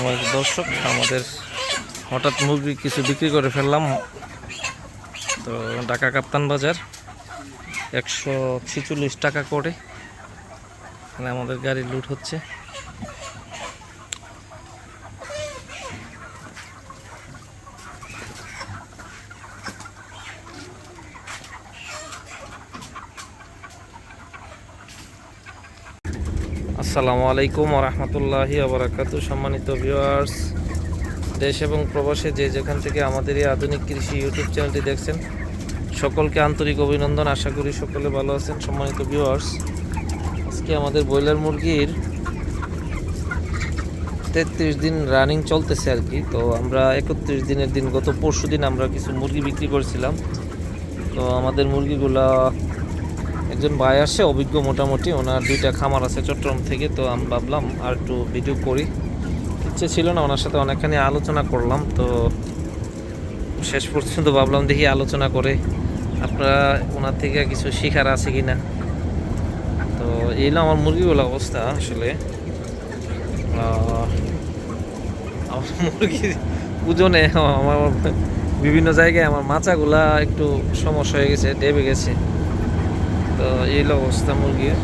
আমার দর্শক, আমাদের হঠাৎ মুরগি কিছু বিক্রি করে ফেললাম। তো ঢাকা কাপ্তান বাজার, একশো টাকা করে। এখানে আমাদের গাড়ি লুট হচ্ছে। আসসালামু আলাইকুম রহমতুল্লাহি আবরাকাতু সম্মানিত ভিউয়ার্স দেশ এবং প্রবাসে যে যেখান থেকে আমাদের এই আধুনিক কৃষি ইউটিউব চ্যানেলটি দেখছেন, সকলকে আন্তরিক অভিনন্দন। আশা করি সকলে ভালো আছেন, সম্মানিত ভিউয়ার্স আজকে আমাদের ব্রয়লার মুরগির তেত্রিশ দিন রানিং চলতেছে আর কি। তো আমরা একত্রিশ দিনের দিন, গত পরশু দিন আমরা কিছু মুরগি বিক্রি করেছিলাম। তো আমাদের মুরগিগুলা একজন ভাই আসে অভিজ্ঞ মোটামুটি। ওনার দুইটা খামার আছে চট্টগ্রাম থেকে, তো আমি ভাবলাম আর একটু ভিডিও করি। ইচ্ছে ছিল না, ওনার সাথে অনেকখানি আলোচনা করলাম, তো শেষ পর্যন্ত ভাবলাম দেখি আলোচনা করে আপনারা ওনার থেকে কিছু শিখার আছে কি না তো এই হলো আমার মুরগিগুলো অবস্থা আসলে। আমার মুরগির ওজনে, আমার বিভিন্ন জায়গায় আমার মাচাগুলা একটু সমস্যা হয়ে গেছে, ডেবে গেছে। তো এই অবস্থা মুরগির।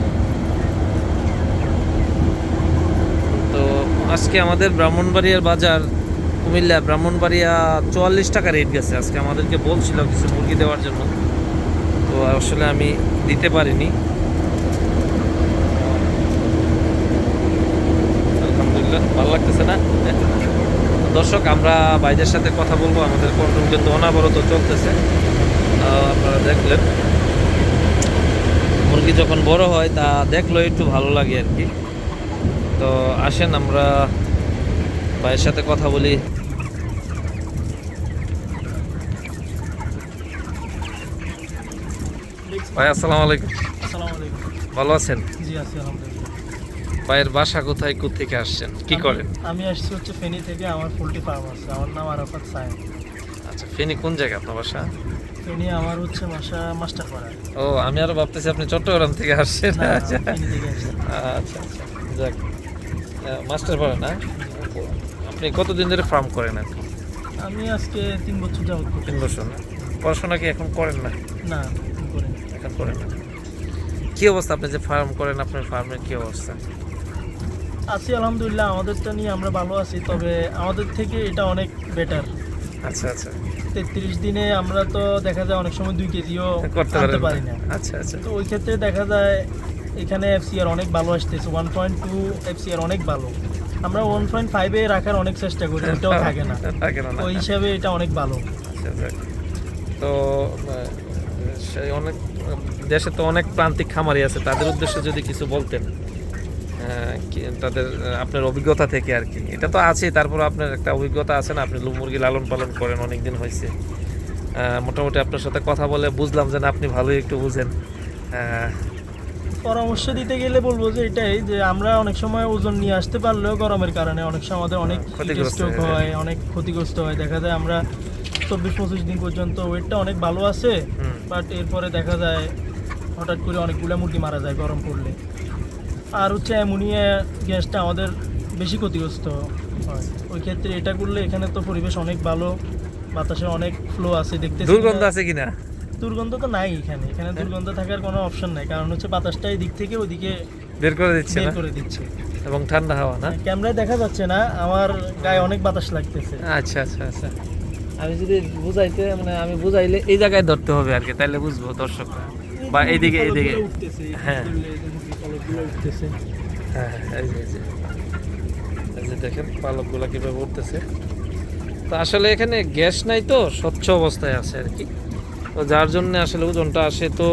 তো আজকে আমাদের ব্রাহ্মণবাড়িয়ার বাজার কুমিল্লা, ব্রাহ্মণবাড়িয়া চুয়াল্লিশ টাকা রেট গেছে। আজকে আমাদেরকে বলছিল কিছু মুরগি দেওয়ার জন্য। তো আসলে আমি দিতে পারিনি। আলহামদুলিল্লাহ, ভালো লাগতেছে না? দর্শক, আমরা বাইদের সাথে কথা বলব। আমাদের কন্ট্রোল কিন্তু অনাবরত চলতেছে। আপনারা দেখলেন। মুরগি যখন বড় হয় তা দেখল একটু ভালো লাগে আর কি। তো আসেন আমরা ভাইয়ের সাথে কথা বলি। ভাই আসসালামু আলাইকুম। আসসালামু আলাইকুম। ভালো আছেন? জি আছি আলহামদুলিল্লাহ। ভাইয়ের বাসা কোথায় থেকে আসছেন? কি করেন? আমি আসছি হচ্ছে ফেনী থেকে আমার পোল্ট্রি ফার্ম আছে। আমার নাম আরাফাত সাইন আচ্ছা ফেনী কোন জায়গা আপনার বাসা? ফেনী আমার হচ্ছে মাসা মাস্টার পাড়া। ও আমি আরও ভাবতেছি আপনি চট্টগ্রাম থেকে আসছেন। আচ্ছা আচ্ছা যাক। মাস্টার পাড়া না? আপনি কতদিন ধরে ফার্ম করেন আর? আমি আজকে তিন বছর যাবত তিন বছর না? পড়াশোনা কি এখন করেন না? না করে এখন করেন না। কি অবস্থা আপনি যে ফার্ম করেন আপনার ফার্মের কি অবস্থা? আছি আলহামদুলিল্লাহ আমাদেরটা নিয়ে আমরা ভালো আছি তবে আমাদের থেকে এটা অনেক বেটার আচ্ছা আচ্ছা। তেত্রিশ দিনে আমরা তো দেখা যায় অনেক সময় দুই কেজিও করতে পারি না। আচ্ছা আচ্ছা। তো ওই ক্ষেত্রে দেখা যায় এখানে এফসিআর অনেক ভালো আসতেছে ওয়ান পয়েন্ট টু এফসিআর অনেক ভালো। আমরা ওয়ান পয়েন্ট ফাইভে রাখার অনেক চেষ্টা করি ওটাও থাকে না। থাকে না না। ওই হিসাবে এটা অনেক ভালো। আচ্ছা, তো সেই অনেক দেশে তো অনেক প্রান্তিক খামারি আছে তাদের উদ্দেশ্যে যদি কিছু বলতেন। তাদের আপনার অভিজ্ঞতা থেকে আর কি। এটা তো আছে তারপর আপনার একটা অভিজ্ঞতা আছে না আপনি মুরগি লালন পালন করেন অনেক দিন হয়েছে মোটামুটি আপনার সাথে কথা বলে বুঝলাম যে না আপনি ভালোই একটু বুঝেন। পরামর্শ দিতে গেলে বলব যে এটাই যে আমরা অনেক সময় ওজন নিয়ে আসতে পারলেও গরমের কারণে অনেক সময় আমাদের অনেক ক্ষতিগ্রস্ত স্ট্রোক হয় অনেক ক্ষতিগ্রস্ত হয়। দেখা যায় আমরা চব্বিশ পঁচিশ দিন পর্যন্ত ওয়েটটা অনেক ভালো আছে বাট এরপরে দেখা যায় হঠাৎ করে অনেকগুলো মুরগি মারা যায় গরম পড়লে। আর হচ্ছে অ্যামোনিয়া গ্যাসটা আমাদের বেশি ক্ষতিগ্রস্ত হয়। ওই ক্ষেত্রে এটা করলে এখানে তো পরিবেশ অনেক ভালো বাতাসে অনেক ফ্লো আছে দেখতে দুর্গন্ধ আছে কিনা? দুর্গন্ধ তো নাই এখানে। এখানে দুর্গন্ধ থাকার কোনো অপশন নাই কারণ হচ্ছে বাতাসটা এই দিক থেকে ওদিকে বের করে দিচ্ছে বের করে দিচ্ছে। এবং ঠান্ডা হাওয়া না? ক্যামেরায় দেখা যাচ্ছে না আমার গায়ে অনেক বাতাস লাগতেছে। আচ্ছা আচ্ছা আচ্ছা। আমি যদি বুঝাইতে মানে আমি বুঝাইলে এই জায়গায় ধরতে হবে আর কি তাহলে বুঝব দর্শকরা। বা এইদিকে এইদিকে। উঠতেছে হ্যাঁ। মুরগির উঠতেছে। হ্যাঁ হ্যাঁ, এই যে এই যে। দেখেন পালকগুলো কীভাবে উঠতেছে। তো আসলে এখানে গ্যাস নাই তো স্বচ্ছ অবস্থায় আছে আর কি। তো যার জন্য আসলে ওজনটা আসে তো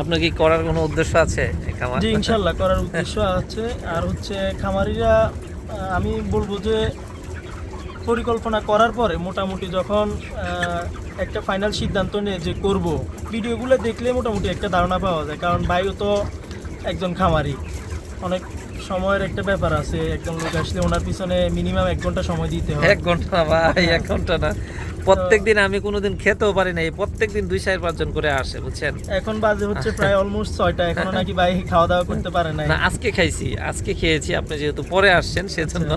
আপনার কি করার কোনো উদ্দেশ্য আছে খামার? জি ইনশাল্লাহ করার উদ্দেশ্য আছে। আর হচ্ছে খামারিরা আমি বলব যে পরিকল্পনা করার পরে মোটামুটি যখন একটা ফাইনাল সিদ্ধান্ত নিয়ে যে করব ভিডিওগুলো দেখলে মোটামুটি একটা ধারণা পাওয়া যায়। কারণ ভাইও তো একজন খামারি। অনেক সময়ের একটা ব্যাপার আছে একজন লোক আসলে ওনার পিছনে মিনিমাম এক ঘণ্টা সময় দিতে হয়। এক ঘণ্টা ভাই এক ঘণ্টা না। প্রত্যেক দিন আমি কোনোদিন খেতেও পারি না প্রত্যেক দিন দুই চার পাঁচজন করে আসে বুঝছেন? এখন বাজে হচ্ছে প্রায় অলমোস্ট ছয়টা এখনও নাকি ভাই খাওয়া দাওয়া করতে পারে না আজকে খাইছি আজকে খেয়েছি আপনি যেহেতু পরে আসছেন সেজন্য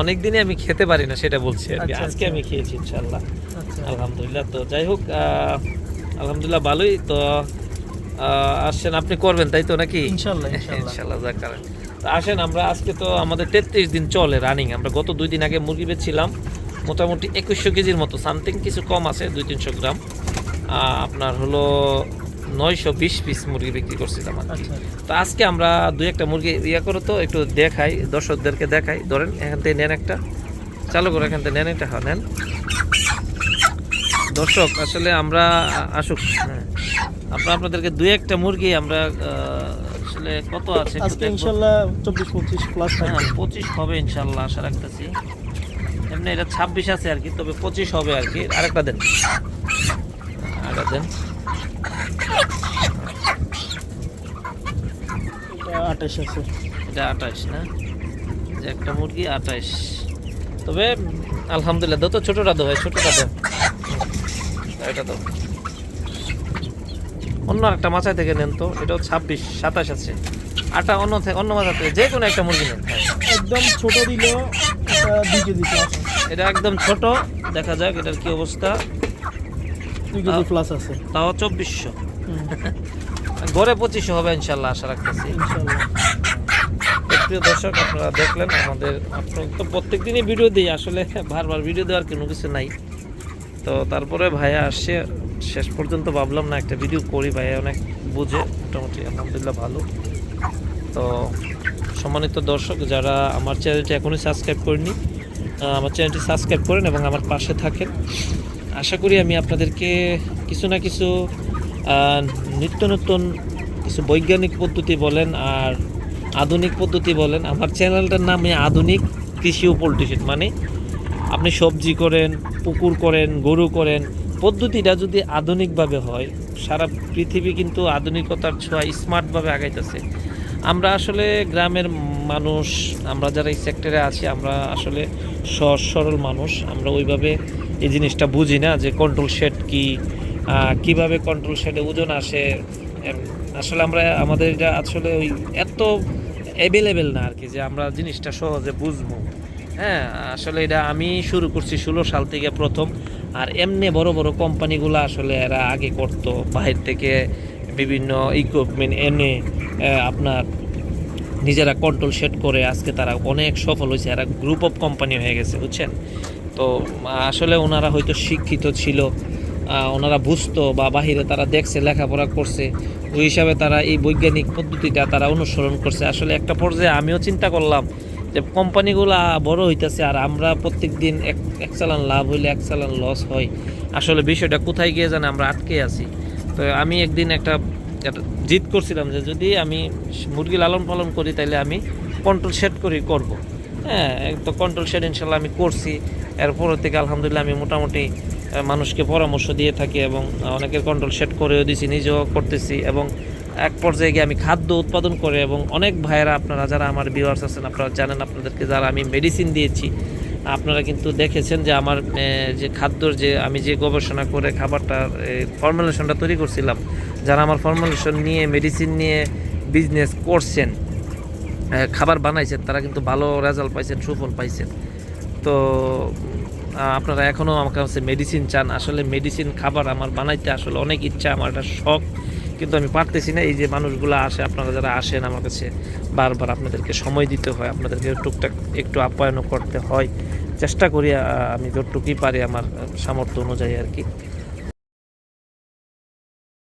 অনেক দিনই আমি খেতে পারি না সেটা বলছি আর কি। আচ্ছা, আজকে আচ্ছা। আমি খেয়েছি ইনশাল্লাহ আচ্ছা। আলহামদুলিল্লাহ তো যাই হোক আহ, আলহামদুলিল্লাহ ভালোই তো আসছেন আপনি করবেন তাই তো নাকি? ইনশাল্লাহ, ইনশাল্লাহ। যাক তো আসেন আমরা আজকে তো আমাদের তেত্রিশ দিন চলে রানিং আমরা গত দুই দিন আগে মুরগি বেচছিলাম মোটামুটি একুশশো কেজির মতো সামথিং কিছু কম আছে দুই তিনশো গ্রাম। আপনার হলো নয়শো বিশ পিস মুরগি বিক্রি করছিলাম আর কি। আচ্ছা তো আজকে আমরা দুই একটা মুরগি ইয়ে করো তো একটু দেখাই দর্শকদেরকে দেখাই। ধরেন এখান থেকে নেন একটা। চালু করে এখান থেকে নেন এটা হ্যাঁ নেন। দর্শক আসলে আমরা আসুক হ্যাঁ। আমরা আপনাদেরকে দুই একটা মুরগি আমরা আসলে কত আছে আজকে। ইনশাল্লাহ চব্বিশ পঁচিশ প্লাস হ্যাঁ পঁচিশ হবে ইনশাল্লাহ আশা রাখতেছি। এমনি এটা ছাব্বিশ আছে আর কি তবে পঁচিশ হবে আর কি। আরেকটা দেন। আরেকটা দেন। এটা আঠাশ আছে। এটা আঠাশ না? যে একটা মুরগি আঠাশ। তবে আলহামদুলিল্লাহ দাও তো ছোটোটা দাও ভাই ছোটোটা দাও, এটা দাও। অন্য একটা মাছাই থেকে নেন তো এটাও ছাব্বিশ সাতাশ আছে। আটা অন্য থেকে অন্য মাথা থেকে যে কোনো একটা মুরগি নেন। একদম ছোট দিলেও এটা দুই কেজি এটা একদম ছোট দেখা যাক এটার কি অবস্থা। দুই কেজি প্লাস আছে। তাও চব্বিশশো। গড়ে পঁচিশশো হবে ইনশাল্লাহ আশা রাখতেছি। প্রিয় দর্শক আপনারা দেখলেন আমাদের আপনার তো প্রত্যেক দিনই ভিডিও দিই আসলে বারবার ভিডিও দেওয়ার কোনো কিছু নাই। তো তারপরে ভাইয়া আসছে শেষ পর্যন্ত ভাবলাম, না, একটা ভিডিও করি ভাইয়া অনেক বুঝে, মোটামুটি আলহামদুলিল্লাহ ভালো। তো সম্মানিত দর্শক, যারা আমার চ্যানেলটি এখনই সাবস্ক্রাইব করেনি আমার চ্যানেলটি সাবস্ক্রাইব করেন এবং আমার পাশে থাকেন। আশা করি আমি আপনাদেরকে কিছু না কিছু নিত্য নতুন কিছু বৈজ্ঞানিক পদ্ধতি বলেন আর আধুনিক পদ্ধতি বলেন, আমার চ্যানেলটার নামে আধুনিক কৃষি ও মানে আপনি সবজি করেন, পুকুর করেন, গরু করেন পদ্ধতিটা যদি আধুনিকভাবে হয়, সারা পৃথিবী কিন্তু আধুনিকতার ছোঁয়া স্মার্টভাবে আগাইতেছে। আমরা আসলে গ্রামের মানুষ, আমরা যারা এই সেক্টরে আছি, আমরা আসলে সহজ সরল মানুষ। আমরা ওইভাবে এই জিনিসটা বুঝি না যে কন্ট্রোল শেড কি কীভাবে কন্ট্রোল শেডে ওজন আসে। আসলে আমরা, আমাদের এটা আসলে ওই এত অ্যাভেলেবেল না আর কি যে আমরা জিনিসটা সহজে বুঝব। হ্যাঁ আসলে এটা আমি শুরু করছি ষোলো সাল থেকে প্রথম। আর এমনি বড় বড় কোম্পানিগুলো আসলে এরা আগে করতো। বাহির থেকে বিভিন্ন ইকুইপমেন্ট এনে আপনার নিজেরা কন্ট্রোল সেট করে আজকে তারা অনেক সফল হয়েছে। এরা গ্রুপ অফ কোম্পানি হয়ে গেছে, বুঝছেন? তো আসলে ওনারা হয়তো শিক্ষিত ছিল ওনারা বুঝতো বা বাহিরে তারা দেখছে, লেখাপড়া করছে। ওই হিসাবে তারা এই বৈজ্ঞানিক পদ্ধতিটা তারা অনুসরণ করছে। আসলে একটা পর্যায়ে আমিও চিন্তা করলাম যে কোম্পানিগুলা বড় হইতেছে আর আমরা প্রত্যেক দিন এক এক চালান লাভ হইলে এক চালান লস হয়। আসলে বিষয়টা কোথায় গিয়ে জানে আমরা আটকে আছি। তো আমি একদিন একটা জিদ করছিলাম যে যদি আমি মুরগি লালন পালন করি তাহলে আমি কন্ট্রোল সেট করি করব। হ্যাঁ তো কন্ট্রোল সেট ইনশাল্লাহ আমি করছি। এরপর থেকে আলহামদুলিল্লাহ আমি মোটামুটি মানুষকে পরামর্শ দিয়ে থাকি এবং অনেকের কন্ট্রোল সেট করেও দিছি, নিজেও করতেছি এবং এক পর্যায়ে গিয়ে আমি খাদ্য উৎপাদন করে এবং অনেক ভাইয়েরা আপনারা যারা আমার ভিউয়ার্স আছেন, আপনারা জানেন, আপনাদেরকে যারা আমি মেডিসিন দিয়েছি, আপনারা কিন্তু দেখেছেন যে আমার যে খাদ্যর যে আমি যে গবেষণা করে খাবারটা ফর্মুলেশনটা তৈরি করছিলাম, যারা আমার ফর্মুলেশন নিয়ে মেডিসিন নিয়ে বিজনেস করছেন খাবার বানাইছেন, তারা কিন্তু ভালো রেজাল্ট পাইছেন, সুফল পাইছেন। তো আপনারা এখনও আমার কাছে মেডিসিন চান। আসলে মেডিসিন খাবার আমার বানাইতে আসলে অনেক ইচ্ছা, আমার একটা শখ। কিন্তু আমি পারতেছি না, এই যে মানুষগুলো আসে, আপনারা যারা আসেন আমার কাছে বারবার আপনাদেরকে সময় দিতে হয়, আপনাদেরকে টুকটাক একটু আপ্যায়নও করতে হয়। চেষ্টা করি আমি যতটুকুই পারি আমার সামর্থ্য অনুযায়ী আর কি।